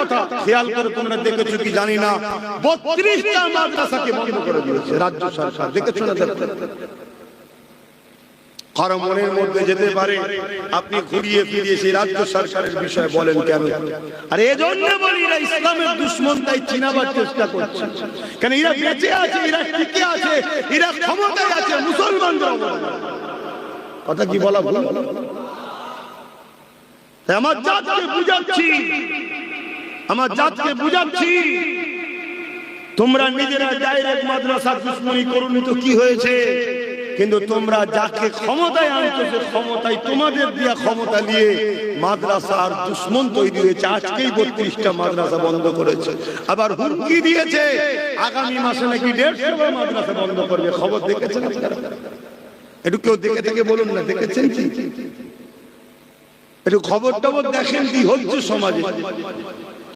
কথা খেয়াল করে তোমরা দেখেছ কি জানি না? বত্রিশটা মাদ্রাসাকে বন্ধ করে দিয়েছে রাজ্য সরকার। দেখেছ না কারও মনের মধ্যে যেতে পারে, আপনি ঘুরিয়ে ফিরিয়ে সেই রাজ্য সরকারের বিষয়ে বলেন কেন? আর এজন্য বলি ইসলামের দুশ্মন, তাই চিনাবার চেষ্টা করছে। কেন এরা বেঁচে আছে, এরা টিকে আছে, এরা ক্ষমতায় আছে, মুসলমানদের কথা কি বলা তাই আমার জাতকে বুঝাচ্ছি। আমার জাতকে বুঝাচ্ছি। তোমরা নিজেরা ডাইরেক্ট মাদ্রাসা দুশ্মনী করুনি তো কি হয়েছে? কিন্তু তোমরা যাকে ক্ষমতায় আনছো সে ক্ষমতায় তোমাদের দিয়া ক্ষমতা নিয়ে মাদ্রাসার দুশ্মন তৈরি হয়েছে। আজকেই বত্রিশটা মাদ্রাসা বন্ধ করেছে। আবার হুমকি দিয়েছে আগামী মাসে নাকি দেড়শো মাদ্রাসা বন্ধ করবে। খবর দেখেছেন একটু কেউ দেখে থেকে বলুন না দেখেছেন কি? একটু খবর টবর দেখেন কি হচ্ছে সমাজে?